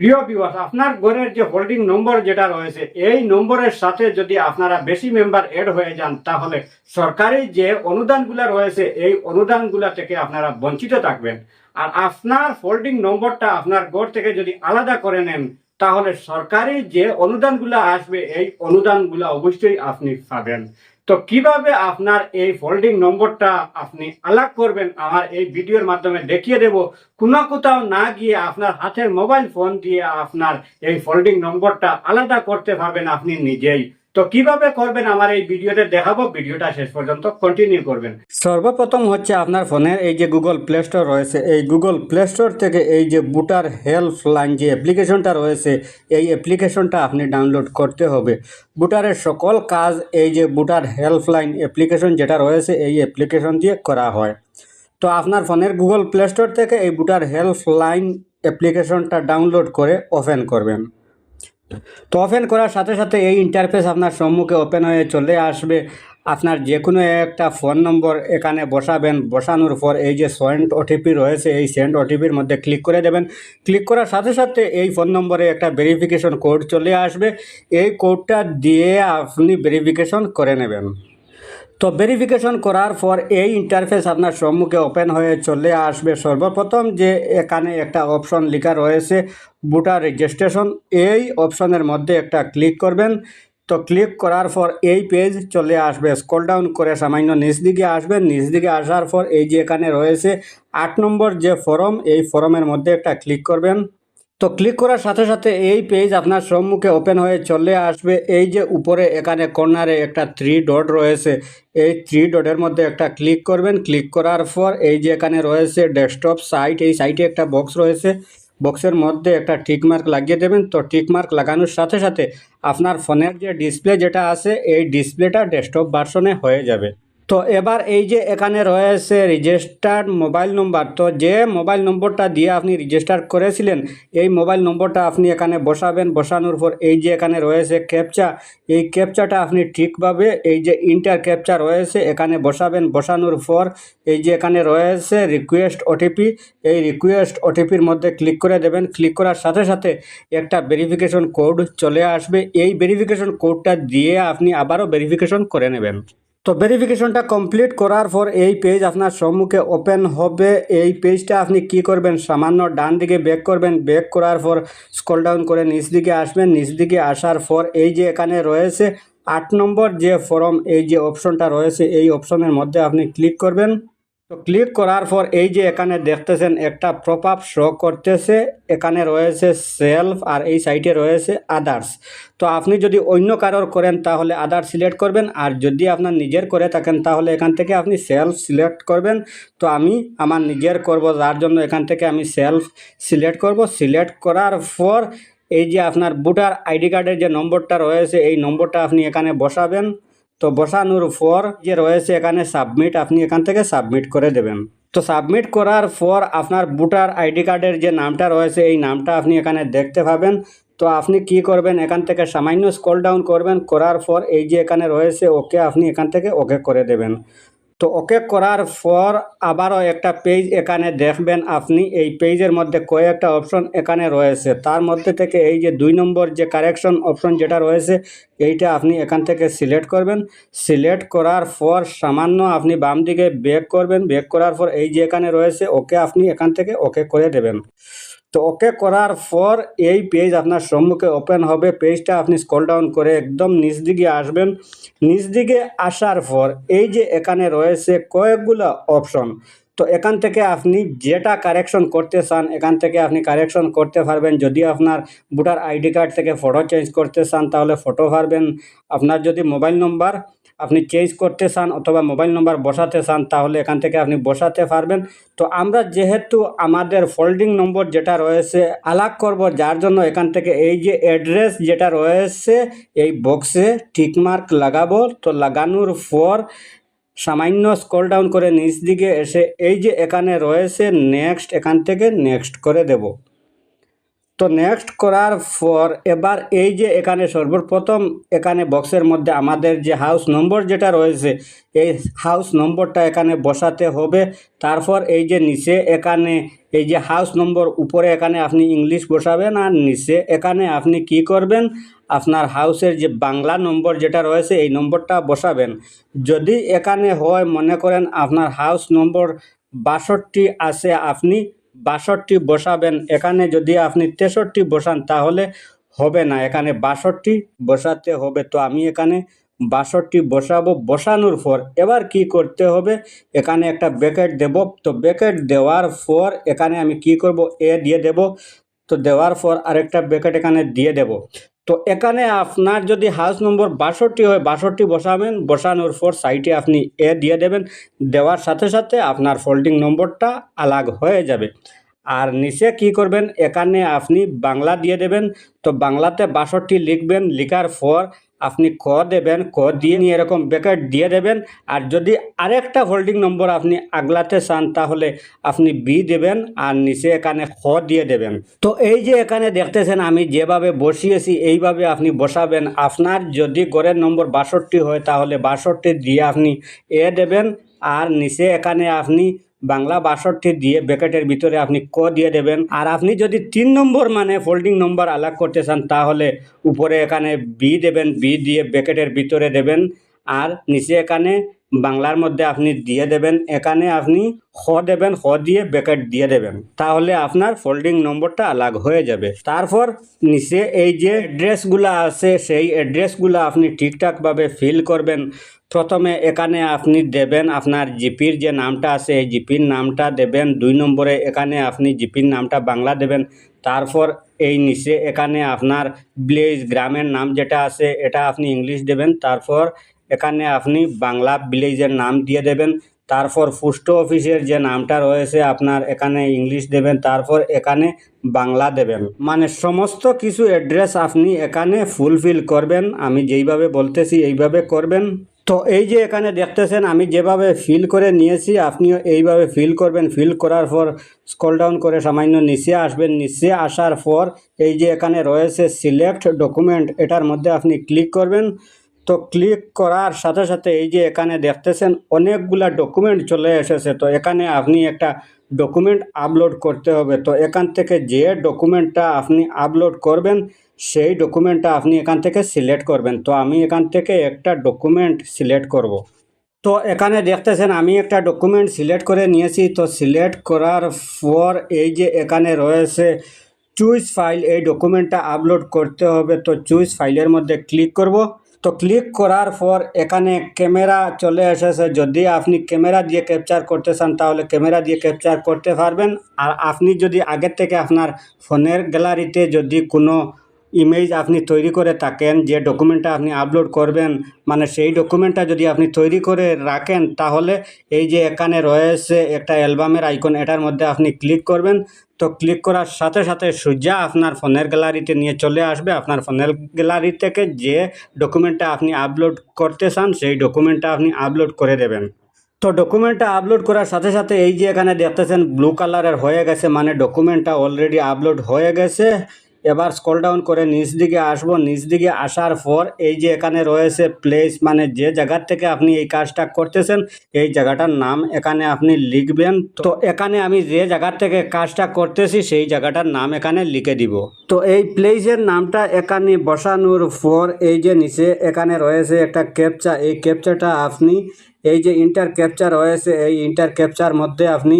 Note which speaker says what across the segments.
Speaker 1: প্রিয় ভিউয়ার্স আপনার ঘরের যে হোল্ডিং নম্বর যেটা রয়েছে, এই নম্বরের সাথে যদি আপনারা বেশি মেম্বার এড হয়ে যান, তাহলে সরকারি যে অনুদানগুলা রয়েছে, এই অনুদানগুলা থেকে আপনারা বঞ্চিত থাকবেন। আর আপনার হোল্ডিং নম্বরটা আপনার ঘর থেকে যদি আলাদা করে নেন, তাহলে সরকারি যে অনুদানগুলা আসবে, এই অনুদানগুলা অবশ্যই আপনি পাবেন। তো কীভাবে আপনার এই ফোল্ডিং নম্বরটা আপনি আলাগ করবেন, আমার এই ভিডিওর মাধ্যমে দেখিয়ে দেব। কোনো কোথাও না গিয়ে আপনার হাতের মোবাইল ফোন দিয়ে আপনার এই ফোল্ডিং নম্বরটা আলাদা করতে পারবেন আপনি নিজেই। তো কীভাবে করবেন আমার এই ভিডিওতে দেখাবো, ভিডিওটা শেষ পর্যন্ত কন্টিনিউ করবেন। সর্বপ্রথম হচ্ছে আপনার ফোনের এই যে গুগল প্লে স্টোর রয়েছে, এই গুগল প্লে স্টোর থেকে এই যে বুটার হেল্প লাইন যে অ্যাপ্লিকেশনটা রয়েছে, এই অ্যাপ্লিকেশনটা আপনি ডাউনলোড করতে হবে। বুটারের সকল কাজ এই যে বুটার হেল্পলাইন অ্যাপ্লিকেশন যেটা রয়েছে, এই অ্যাপ্লিকেশন দিয়ে করা হয়। তো আপনার ফোনের গুগল প্লে স্টোর থেকে এই বুটার হেল্প লাইন অ্যাপ্লিকেশনটা ডাউনলোড করে ওপেন করবেন। তো ওপেন করার সাথে সাথে এই ইন্টারফেস আপনার সম্মুখে ওপেন হয়ে চলে আসবে। আপনার যে কোনো একটা ফোন নম্বর এখানে বসাবেন। বসানোর পর এই যে সেন্ড ওটিপি রয়েছে, এই সেন্ড ওটিপির মধ্যে ক্লিক করে দেবেন। ক্লিক করার সাথে সাথে এই ফোন নম্বরে একটা ভেরিফিকেশন কোড চলে আসবে। এই কোডটা দিয়ে আপনি ভেরিফিকেশন করে নেবেন। তো ভেরিফিকেশন করার পর এই ইন্টারফেস আপনার সম্মুখে ওপেন হয়ে চলে আসবে। সর্বপ্রথম যে এখানে একটা অপশন লেখা রয়েছে ভোটার রেজিস্ট্রেশন এই অপশনের মধ্যে একটা ক্লিক করবেন। তো ক্লিক করার পর এই পেজ চলে আসবে। স্কল ডাউন করে সামান্য নিচ দিকে আসবেন। নিচ দিকে আসার পর এই যে এখানে রয়েছে আট নম্বর যে ফর্ম, এই ফর্মের মধ্যে একটা ক্লিক করবেন। তো ক্লিক করার সাথে সাথে এই পেজ আপনার সম্মুখে ওপেন হয়ে চলে আসবে। এই যে উপরে এখানে কর্নারে একটা থ্রি ডট রয়েছে। এই থ্রি ডটের মধ্যে একটা ক্লিক করবেন। ক্লিক করার পর এই যে এখানে রয়েছে ডেস্কটপ সাইট এই সাইটে একটা বক্স রয়েছে। বক্সের মধ্যে একটা টিকমার্ক লাগিয়ে দেবেন। তো টিকমার্ক লাগানোর সাথে সাথে আপনার ফোনের যে ডিসপ্লে যেটা আছে, এই ডিসপ্লেটা ডেস্কটপ ভার্সনে হয়ে যাবে। তো এবার এই যে এখানে রয়েছে রেজিস্টার্ড মোবাইল নম্বর তো যে মোবাইল নম্বরটা দিয়ে আপনি রেজিস্টার করেছিলেন, এই মোবাইল নম্বরটা আপনি এখানে বসাবেন। বসানোর পর এই যে এখানে রয়েছে ক্যাপচা এই ক্যাপচাটা আপনি ঠিকভাবে এই যে ইন্টার ক্যাপচা রয়েছে, এখানে বসাবেন। বসানোর পর এই যে এখানে রয়েছে রিকোয়েস্ট ওটিপি এই রিকোয়েস্ট ওটিপির মধ্যে ক্লিক করে দেবেন। ক্লিক করার সাথে সাথে একটা ভেরিফিকেশন কোড চলে আসবে। এই ভেরিফিকেশন কোডটা দিয়ে আপনি আবারও ভেরিফিকেশন করে নেবেন। তো ভেরিফিকেশনটা কমপ্লিট করার পর এই পেজ আপনার সম্মুখে ওপেন হবে। এই পেজটা আপনি কি করবেন? সামান্য ডান দিকে ব্যাক করবেন। ব্যাক করার পর স্কল ডাউন করে নিচ দিকে আসবেন। নিচ দিকে আসার পর এই যে এখানে রয়েছে আট নম্বর যে ফর্ম এই যে অপশনটা রয়েছে, এই অপশনের মধ্যে আপনি ক্লিক করবেন। তো ক্লিক করার পর এই যে এখানে দেখতেছেন একটা প্রপ আপ শো করতেছে, এখানে রয়েছে সেলফ আর এই সাইটে রয়েছে আদার্স তো আপনি যদি অন্য কারোর করেন তাহলে আদার্স সিলেক্ট করবেন, আর যদি আপনার নিজের করে থাকেন তাহলে এখান থেকে আপনি সেলফ সিলেক্ট করবেন। তো আমি আমার নিজের করব, যার জন্য এখান থেকে আমি সেলফ সিলেক্ট করব। সিলেক্ট করার পর এই যে আপনার ভোটার আইডি কার্ডের যে নম্বরটা রয়েছে, এই নম্বরটা আপনি এখানে বসাবেন। তো বসানোর পর যে রয়েছে এখানে সাবমিট আপনি এখান থেকে সাবমিট করে দেবেন। তো সাবমিট করার পর আপনার ভোটার আইডি কার্ডের যে নামটা রয়েছে, এই নামটা আপনি এখানে দেখতে পাবেন। তো আপনি কি করবেন, এখান থেকে সামান্য স্কল ডাউন করবেন, করার পর এই যে এখানে রয়েছে, ওকে আপনি এখান থেকে ওকে করে দেবেন। তো ওকে করার পর আবারও একটা পেজ এখানে দেখবেন আপনি। এই পেজের মধ্যে কয়েকটা অপশন এখানে রয়েছে। তার মধ্যে থেকে এই যে দুই নম্বর যে কারেকশন অপশন যেটা রয়েছে, এইটা আপনি এখান থেকে সিলেক্ট করবেন। সিলেক্ট করার পর সামান্য আপনি বাম দিকে ব্যাক করবেন। ব্যাক করার পর এই যে এখানে রয়েছে, ওকে আপনি এখান থেকে ওকে করে দেবেন। তো ওকে করার পর এই পেজ আপনার সম্মুখে ওপেন হবে। পেজটা আপনি স্কল ডাউন করে একদম নিচ দিকে আসবেন। নিচ দিকে আসার পর এই যে এখানে রয়েছে কয়েকগুলো অপশন তো এখান থেকে আপনি যেটা কারেকশন করতে চান, এখান থেকে আপনি কারেকশন করতে পারবেন। যদি আপনার ভোটার আইডি কার্ড থেকে ফটো চেঞ্জ করতে চান, তাহলে ফটো পারবেন। আপনার যদি মোবাইল নম্বর আপনি চেঞ্জ করতে চান অথবা মোবাইল নম্বর বসাতে চান, তাহলে এখান থেকে আপনি বসাতে পারবেন। তো আমরা যেহেতু আমাদের ফোল্ডিং নম্বর যেটা রয়েছে, আলাগ করব, যার জন্য এখান থেকে এই যে অ্যাড্রেস যেটা রয়েছে, এই বক্সে টিকমার্ক লাগাবো। তো লাগানোর পর সামান্য স্কল ডাউন করে নিচ দিকে এসে এই যে এখানে রয়েছে নেক্সট এখান থেকে নেক্সট করে দেব। তো নেক্সট করার পর এবার এই যে এখানে সর্বপ্রথম এখানে বক্সের মধ্যে আমাদের যে হাউস নম্বর যেটা রয়েছে, এই হাউস নম্বরটা এখানে বসাতে হবে। তারপর এই যে নিচে এখানে, এই যে হাউস নম্বর উপরে এখানে আপনি ইংলিশ বসাবেন আর নিচে এখানে আপনি কি করবেন? আপনার হাউসের যে বাংলা নম্বর যেটা রয়েছে, এই নম্বরটা বসাবেন। যদি এখানে হয়, মনে করেন আপনার হাউস নম্বর বাষট্টি আছে, আপনি বাষট্টি বসাবেন, এখানে যদি আপনি তেষট্টি বসান তাহলে হবে না, এখানে বাষট্টি বসাতে হবে। তো আমি এখানে বাষট্টি বসাবো, বসানোর পর এবার কি করতে হবে? এখানে একটা ব্যাকেট দেব, তো ব্যাকেট দেওয়ার পর এখানে আমি কি করব? এ দিয়ে দেব, তো দেওয়ার পর আরেকটা ব্যাকেট এখানে দিয়ে দেব। তো এখানে আপনার যদি হাউস নম্বর বাষট্টি হয়, বাষট্টি বসাবেন, বসানোর পর সাইটে আপনি এ দিয়ে দেবেন। দেওয়ার সাথে সাথে আপনার ফোল্ডিং নম্বরটা আলাগ হয়ে যাবে। আর নিচে কি করবেন? এখানে আপনি বাংলা দিয়ে দেবেন। তো বাংলাতে বাষট্টি লিখবেন, লিখার পর আপনি ক দেবেন, ক দিয়ে নিয়ে এরকম ব্যাকেট দিয়ে দেবেন। আর যদি আরেকটা হোল্ডিং নম্বর আপনি আগলাতে চান, তাহলে আপনি বি দেবেন আর নিচে এখানে খ দিয়ে দেবেন। তো এই যে এখানে দেখতেছেন, আমি যেভাবে বসিয়েছি, এইভাবে আপনি বসাবেন। আপনার যদি গড়ের নম্বর বাষট্টি হয়, তাহলে বাষট্টি দিয়ে আপনি এ দেবেন। আর নিচে এখানে আপনি বাংলা বাষট্টি দিয়ে ব্যাকেটের ভিতরে আপনি ক দিয়ে দেবেন। আর আপনি যদি তিন নম্বর মানে ফোল্ডিং নম্বর আলাগ করতে চান, তাহলে উপরে এখানে বি দেবেন বি দিয়ে ব্যাকেটের ভিতরে দেবেন। আর নিচে এখানে বাংলার মধ্যে আপনি দিয়ে দেবেন, এখানে আপনি খ দেবেন খ দিয়ে ব্যাকেট দিয়ে দেবেন। তাহলে আপনার ফোল্ডিং নম্বরটা আলাগ হয়ে যাবে। তারপর নিচে এই যে অ্যাড্রেসগুলো আছে, সেই অ্যাড্রেসগুলো আপনি ঠিকঠাকভাবে ফিল করবেন। প্রথমে এখানে আপনি দেবেন আপনার জিপির যে নামটা আছে, এই জিপির নামটা দেবেন, দুই নম্বরে এখানে আপনি জিপির নামটা বাংলা দেবেন, তারপর এই নিচে এখানে আপনার ভিলেজ গ্রামের নাম যেটা আছে, এটা আপনি ইংলিশ দেবেন, তারপর এখানে আপনি বাংলা ভিলেজের নাম দিয়ে দেবেন, তারপর পোস্ট অফিসের যে নামটা রয়েছে আপনার এখানে ইংলিশ দেবেন, তারপর এখানে বাংলা দেবেন। মানে সমস্ত কিছু অ্যাড্রেস আপনি এখানে ফুলফিল করবেন, আমি যেইভাবে বলতেছি এইভাবে করবেন। তো এই যে এখানে দেখতেছেন, আমি যেভাবে ফিল করে নিয়েছি, আপনিও এইভাবে ফিল করবেন। ফিল করার পর স্কল ডাউন করে সামান্য নিচে আসবেন। নিচে আসার পর এই যে এখানে রয়েছে সিলেক্ট ডকুমেন্ট এটার মধ্যে আপনি ক্লিক করবেন। তো ক্লিক করার সাথে সাথে এই যে এখানে দেখতেছেন, অনেকগুলা ডকুমেন্ট চলে এসেছে। তো এখানে আপনি একটা ডকুমেন্ট আপলোড করতে হবে। তো এখান থেকে যে ডকুমেন্টটা আপনি আপলোড করবেন সেই ডকুমেন্টটা আপনি এখান থেকে সিলেক্ট করবেন। তো আমি এখান থেকে একটা ডকুমেন্ট সিলেক্ট করব। তো এখানে দেখতেছেন, আমি একটা ডকুমেন্ট সিলেক্ট করে নিয়েছি। তো সিলেক্ট করার পর এই যে এখানে রয়েছে চুইস ফাইল এই ডকুমেন্টটা আপলোড করতে হবে। তো চুইস ফাইলের মধ্যে ক্লিক করব। তো ক্লিক করার পর এখানে ক্যামেরা চলে এসেছে। যদি আপনি ক্যামেরা দিয়ে ক্যাপচার করতে চান, তাহলে ক্যামেরা দিয়ে ক্যাপচার করতে পারবেন। আর আপনি যদি আগের থেকে আপনার ফোনের গ্যালারিতে যদি কোনো ইমেজ আপনি তৈরি করে থাকেন, যে ডকুমেন্টটা আপনি আপলোড করবেন মানে সেই ডকুমেন্টটা যদি আপনি তৈরি করে রাখেন, তাহলে এই যে এখানে রয়েছে একটা অ্যালবামের আইকন এটার মধ্যে আপনি ক্লিক করবেন। তো ক্লিক করার সাথে সাথে সোজা আপনার ফোনের গ্যালারিতে নিয়ে চলে আসবে। আপনার ফোনের গ্যালারি থেকে যে ডকুমেন্টটা আপনি আপলোড করতে চান, সেই ডকুমেন্টটা আপনি আপলোড করে দেবেন। তো ডকুমেন্টটা আপলোড করার সাথে সাথে এই যে এখানে দেখতেছেন ব্লু কালারের হয়ে গেছে মানে ডকুমেন্টটা অলরেডি আপলোড হয়ে গেছে। এবার স্কল ডাউন করে নিচ দিকে আসব। নিচ দিকে আসার পর এই যে এখানে রয়েছে প্লেস মানে যে জায়গার থেকে আপনি এই কাজটা করতেছেন, এই জায়গাটার নাম এখানে আপনি লিখবেন। তো এখানে আমি যে জায়গার থেকে কাজটা করতেছি, সেই জায়গাটার নাম এখানে লিখে দিব। তো এই প্লেসের নামটা এখানে বসানোর পর এই যে নিচে এখানে রয়েছে একটা ক্যাপচা এই ক্যাপচাটা আপনি, এই যে ইন্টার ক্যাপচার রয়েছে, এই ইন্টার ক্যাপচার মধ্যে আপনি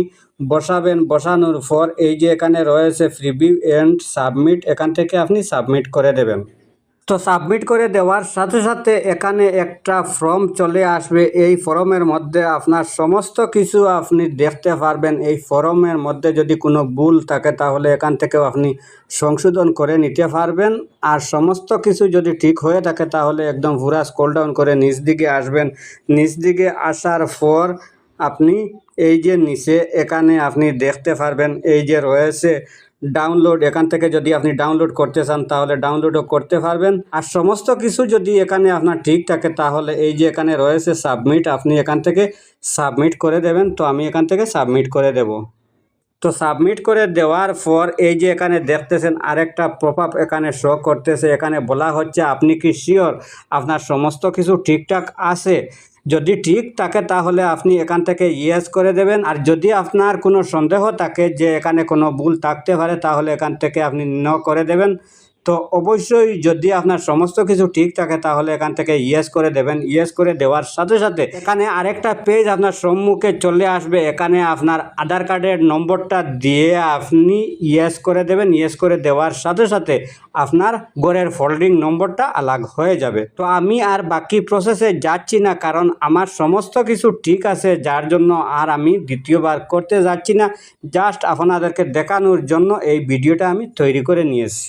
Speaker 1: বসাবেন, বসানোর পর এই যে এখানে রয়েছে প্রিভিউ এন্ড সাবমিট এখান থেকে আপনি সাবমিট করে দেবেন। তো সাবমিট করে দেওয়ার সাথে সাথে এখানে একটা ফর্ম চলে আসবে। এই ফর্মের মধ্যে আপনার সমস্ত কিছু আপনি দেখতে পারবেন। এই ফর্মের মধ্যে যদি কোনো ভুল থাকে, তাহলে এখান থেকেও আপনি সংশোধন করে নিতে পারবেন। আর সমস্ত কিছু যদি ঠিক হয়ে থাকে, তাহলে একদম পুরা স্কোল ডাউন করে নিচ দিকে আসবেন। নিচ দিকে আসার পর আপনি এই যে নিচে এখানে আপনি দেখতে পারবেন, এই যে রয়েছে ডাউনলোড এখান থেকে যদি আপনি ডাউনলোড করতে চান তাহলে ডাউনলোডও করতে পারবেন। আর সমস্ত কিছু যদি এখানে আপনার ঠিক থাকে তাহলে এই যে এখানে রয়েছে সাবমিট আপনি এখান থেকে সাবমিট করে দেবেন। তো আমি এখান থেকে সাবমিট করে দেব। তো সাবমিট করে দেওয়ার পর এই যে এখানে দেখতেছেন আরেকটা প্রপাপ এখানে শো করতেছে। এখানে বলা হচ্ছে, আপনি কি শিওর আপনার সমস্ত কিছু ঠিকঠাক আছে? যদি ঠিক থাকে তাহলে আপনি এখান থেকে ইয়েস করে দেবেন। আর যদি আপনার কোনো সন্দেহ থাকে যে এখানে কোনো ভুল থাকতে পারে, তাহলে এখান থেকে আপনি ন করে দেবেন। তো অবশ্যই যদি আপনার সমস্ত কিছু ঠিক থাকে, তাহলে এখান থেকে ইয়েস করে দেবেন। ইয়েস করে দেওয়ার সাথে সাথে এখানে আরেকটা পেজ আপনার সম্মুখে চলে আসবে। এখানে আপনার আধার কার্ডের নম্বরটা দিয়ে আপনি ইয়েস করে দেবেন। ইয়েস করে দেওয়ার সাথে সাথে আপনার গড়ের ফোল্ডিং নম্বরটা আলাগ হয়ে যাবে। তো আমি আর বাকি প্রসেসে যাচ্ছি না, কারণ আমার সমস্ত কিছু ঠিক আছে, যার জন্য আর আমি দ্বিতীয়বার করতে যাচ্ছি না। জাস্ট আপনাদেরকে দেখানোর জন্য এই ভিডিওটা আমি তৈরি করে নিয়েছি।